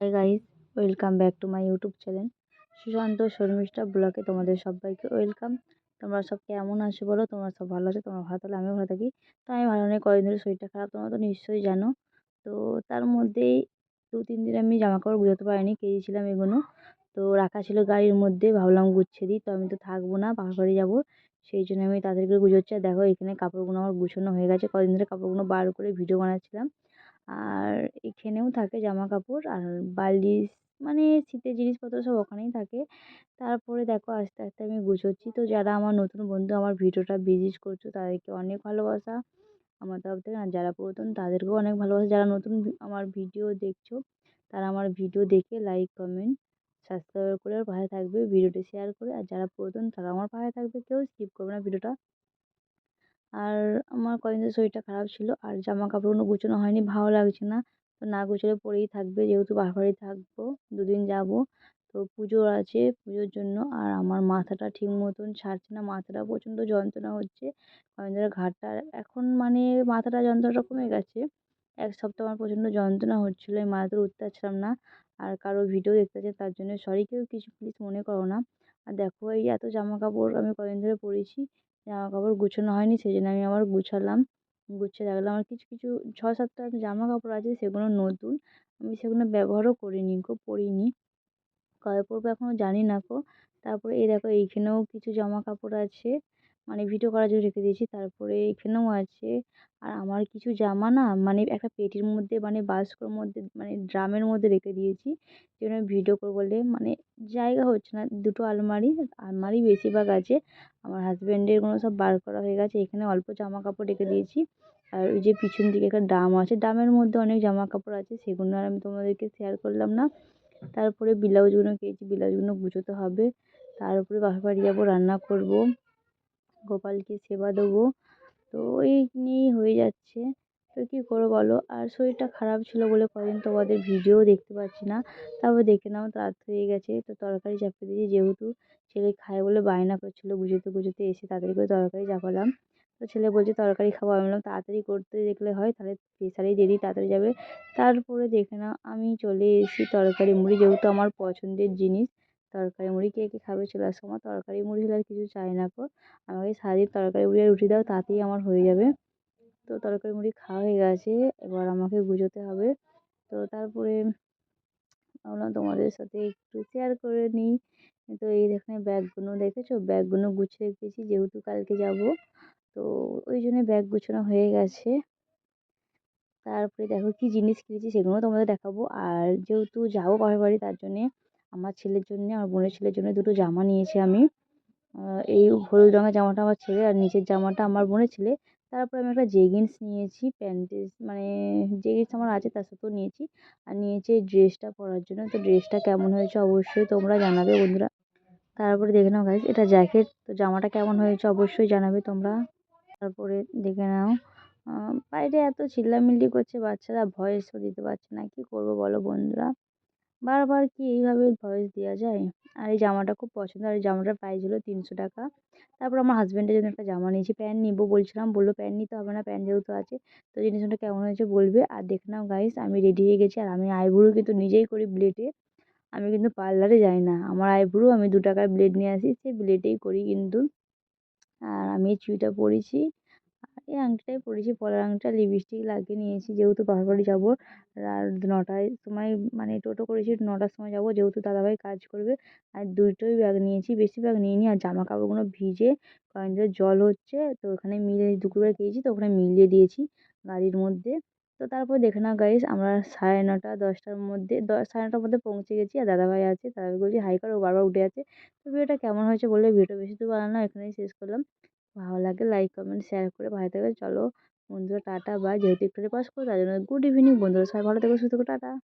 Hi guys welcome back to my YouTube channel Sushant Sharmistha ব্লগে তোমাদের সবাইকে welcome তোমরা সব কেমন আছো বলো? তোমরা সব ভালো আছো? তোমরা ভালো থাকলে আমিও ভালো থাকি। তো আমি ভালো নেই, কদিন ধরে শরীরটা খারাপ, তোমরা তো নিশ্চয়ই জানো। তো তার মধ্যেই দু তিন দিন আমি জামা কাপড় গুছোতে পারিনি কেঁদেছিলাম এগুলো তো রাখা ছিল গাড়ির মধ্যে, ভাবলাম গুছিয়ে দিই, তো আমি তো থাকব না বাপের বাড়ি যাব। সেই জন্য আমি তাদেরকে গুছোচ্ছি। আর দেখো, এখানে কাপড়গুলো আমার গুছানো হয়ে গেছে। কদিন ধরে কাপড়গুলো বার করে ভিডিও বানাচ্ছিলাম। আর এখানেও থাকে জামা কাপড় আর বালিশ মানে শীতের জিনিসপত্র সব ওখানেই থাকে। তারপরে দেখো আস্তে আস্তে আমি গুছোচ্ছি। তো যারা আমার নতুন বন্ধু, আমার ভিডিওটা ভিজিট করছ, তাদেরকে অনেক ভালোবাসা। আমার তরফ থেকে আর যারা পুরাতন, তাদেরকেও অনেক ভালোবাসা। যারা নতুন আমার ভিডিও দেখছ, তারা আমার ভিডিও দেখে লাইক কমেন্ট সাবস্ক্রাইব করে পাশে থাকবে, ভিডিওটি শেয়ার করে। আর যারা পুরাতন, তারা আমার পাশে থাকবে। কেউ স্কিপ করবে না ভিডিওটা। আর আমার কদিন ধরে শরীরটা খারাপ ছিল আর জামা কাপড়গুলো গুছোনো হয়নি, ভালো লাগছে না। তো না গুছোলে পরেই থাকবে, যেহেতু বাপের থাকব, দুদিন যাব। তো পুজো আছে পুজোর জন্য আর আমার মাথাটা ঠিক মতন ছাড়ছে না, মাথাটা প্রচণ্ড যন্ত্রণা হচ্ছে। কদিন ধরে ঘাড়টা এখন মানে মাথাটা যন্ত্রণাটা কমে গেছে। এক সপ্তাহ আমার প্রচণ্ড যন্ত্রণা হচ্ছিল আমি মাথা উঠতে পারছিলাম না। আর কারও ভিডিও দেখতে চাই তার জন্য, সরি কেউ কিছু প্লিজ মনে করো না। আর দেখো এই এত জামা কাপড় আমি কদিন ধরে পরেছি জামা কাপড় গুছোনো হয়নি সেই জন্য আমি আবার গুছালাম। গুছিয়ে রাখলাম। আর কিছু কিছু ছ সাতটা জামা কাপড় আছে, সেগুলো নতুন। আমি সেগুলো ব্যবহারও করিনি, গো, পরিনি। কবে পরবো এখনও জানি না, গো। তারপরে এই দেখো, এইখানেও কিছু জামা কাপড় আছে। মানে ভিডিও করার জন্য রেখে দিয়েছি। তারপরে এখানেও আছে। আর আমার কিছু জামা না মানে একটা পেটির মধ্যে মানে বাস্কর মধ্যে মানে ড্রামের মধ্যে রেখে দিয়েছি। যেন ভিডিও করব বলে মানে জায়গা হচ্ছে না। দুটো আলমারি আলমারি বেশিরভাগ আছে। আমার হাজব্যান্ডেরগুলো সব বার করা হয়ে গেছে। এখানে অল্প জামা কাপড় রেখে দিয়েছি। আর ওই যে পিছন দিকে একটা ড্রাম আছে। ড্রামের মধ্যে অনেক জামা কাপড় আছে। সেগুলো আর আমি তোমাদেরকে শেয়ার করলাম না। তারপরে ব্লাউজগুলো পেয়েছি ব্লাউজগুলো গুছোতে হবে। তারপরে বাপের বাড়ি যাব, রান্না করব। গোপালকে সেবা দেবো। তো ওই নিয়েই হয়ে যাচ্ছে। তো কী করব বলো? আর শরীরটা খারাপ ছিল বলে কদিন তোমাদের ভিডিও দেখতে পাচ্ছি না। তারপর দেখে নাও, রাত হয়ে গেছে। তো তরকারি চাপিয়ে দিয়েছি, যেহেতু ছেলে খায় বলে বায়না করছিল গুছোতে গুছোতে এসে তাড়াতাড়ি করে তরকারি চাপালাম। তো ছেলে বলছে, তরকারি খাব। আমি বললাম, তাড়াতাড়ি করতে দেখলে হয়, তাহলে প্রেসারেই দিই, তাড়াতাড়ি যাবে। তারপরে দেখে নাও, আমি চলে এসেছি তরকারি মুড়ি, যেহেতু আমার পছন্দের জিনিস। তরকারি মুড়ি কে কে খাবে চলে আসো। আমার তরকারি মুড়ি হলে আর কিছু চাই না গো। আমাকে সারাদিন তরকারি মুড়ি আর রুটি দাও, তাতেই আমার হয়ে যাবে। তো তরকারি মুড়ি খাওয়া হয়ে গেছে, এবার আমাকে গুছোতে হবে। তো তারপরে ভাবলাম তোমাদের সাথে একটু শেয়ার করে নিই। তো এই এখানে ব্যাগগুলো দেখেছ? ব্যাগগুলো গুছিয়ে রেখেছি, যেহেতু কালকে যাব। তো ওই জন্য ব্যাগ গুছানো হয়ে গেছে। তারপরে দেখো কী জিনিস কিনেছি সেগুলোও তোমাদের দেখাবো। আর যেহেতু যাব বাপের বাড়ি, তার জন্যে আমার ছেলের জন্যে, আমার বোনের ছেলের জন্য দুটো জামা নিয়েছি আমি। এই হলুদ রঙের জামাটা আমার ছেলের আর নিচের জামাটা আমার বোনের ছেলে তারপরে আমি একটা জেগিন্স নিয়েছি, প্যান্টেস মানে জেগিন্স আমার আছে, তার সাথেও নিয়েছি। আর নিয়েছি এই ড্রেসটা পরার জন্য। তো ড্রেসটা কেমন হয়েছে অবশ্যই তোমরা জানাবে বন্ধুরা। তারপরে দেখে নাও গাইজ এটা জ্যাকেট তো জামাটা কেমন হয়েছে অবশ্যই জানাবে তোমরা। তারপরে দেখে নাও। বাইরে এত চিল্লামিল্লি করছে, বাচ্চারা ভয়েসও দিতে পারছে না। কী করব বলো বন্ধুরা? বারবার কি এইভাবে ভয়েস দেওয়া যায়? আর এই জামাটা খুব পছন্দ। আর এই জামাটার প্রাইস হলো তিনশো টাকা। তারপর আমার হাজব্যান্ডের জন্য একটা জামা নিয়েছি। প্যান্ট নিবো বলছিলাম। বলল প্যান্ট নিতে হবে না। প্যান্ট যেহেতু আছে, তো জিনিসটা কেমন হয়েছে বলবে? আর দেখে নাও গাইস আমি রেডি হয়ে গেছি। আর আমি আইব্রো কিন্তু নিজেই করি ব্লেডে আমি কিন্তু পার্লারে যাই না। আমার আইব্রো আমি দু টাকার ব্লেড নিয়ে আসি। সেই ব্লেডেই করি কিন্তু। আর আমি চুড়িটা পরেছি। এই আংটিটাই পরেছি, পলার আংটিটা লিপস্টিক লাগিয়ে নিয়েছি, যেহেতু বাপের বাড়ি যাব রাত নটায় সময় মানে টোটো করেছি, নটার সময় যাব, যেহেতু দাদাভাই কাজ করবে। আর দুটোই ব্যাগ নিয়েছি, বেশি ব্যাগ নিইনি। আর জামা কাপড়গুলো ভিজে ধরে জল হচ্ছে, তো ওখানে মিলে দুপুরবেলা গিয়েছি তো ওখানে মিলিয়ে দিয়েছি গাড়ির মধ্যে। তো তারপর দেখে নাও গাইস আমরা সাড়ে নটা, দশটার মধ্যে সাড়ে নটার মধ্যে পৌঁছে গেছি। আর দাদাভাই আছে, দাদাভাই বলছি, হাই করো, ও বারবার উঠে আছে তো ভিডিওটা কেমন হয়েছে বললে ভিডিওটা বেশি দূর বানানো এখানেই শেষ করলাম। ভালো লাগে লাইক কমেন্ট শেয়ার করে ভালো থাকবে চলো বন্ধুরা, টাটা বা যেহেতু একটু পাস করো তার জন্য গুড ইভিনিং বন্ধুরা। সবাই ভালো থেকো, সুস্থ থেকো, টাটা।